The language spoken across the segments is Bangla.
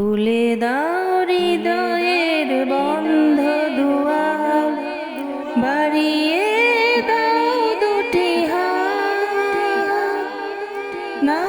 তুলে দাও হৃদয়ের বন্ধ দুয়ার। বাড়িয়ে দাও দুটি হা নাও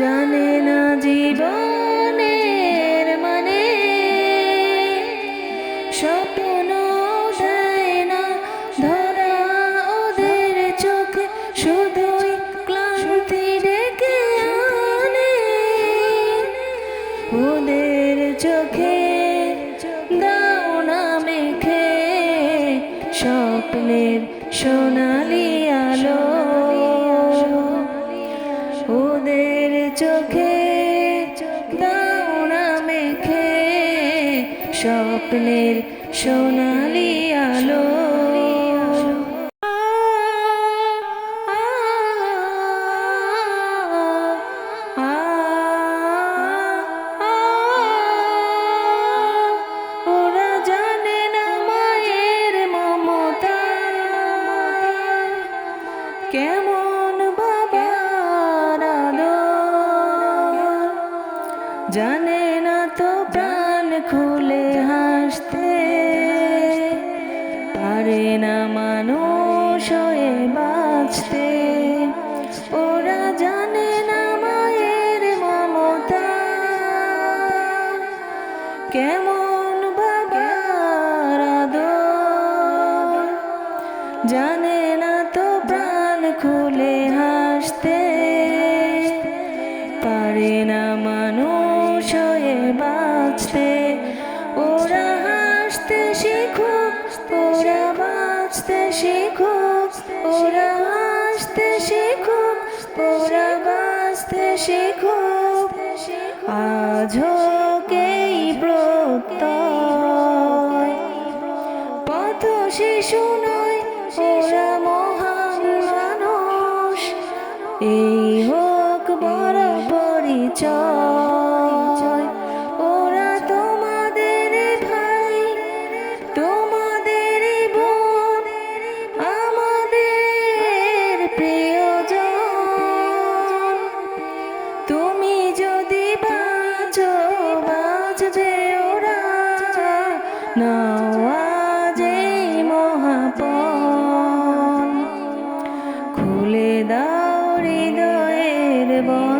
জানে না জীবনের মানে। স্বপ্ন দেয় না, ধরা ওদের চোখে, শুধুই ক্লান্তি ডেকে আনে। ওদের চোখে দাও না মেখে, স্বপ্নের সোনালি ওদের চোখে দাও না মেখে স্বপ্নের সোনালি আলো। জানে না তো প্রাণ খুলে হাসতে। পারে না মানুষ হয়ে বাঁচতে। ওরা জানে না মায়ের কেমন বাবার জানে না তো প্রাণ খুলে হাসতে। বাঁচতে শিখুক ওরা হাসতে শিখুক ওরা বাঁচতে শিখুক আজ হোকেই প্রত্যয়? পথ শিশু নয়, ওরা মহান মানুষ। এই হোক নওয়াজে খুলে দাও হৃদয়ের বন্ধ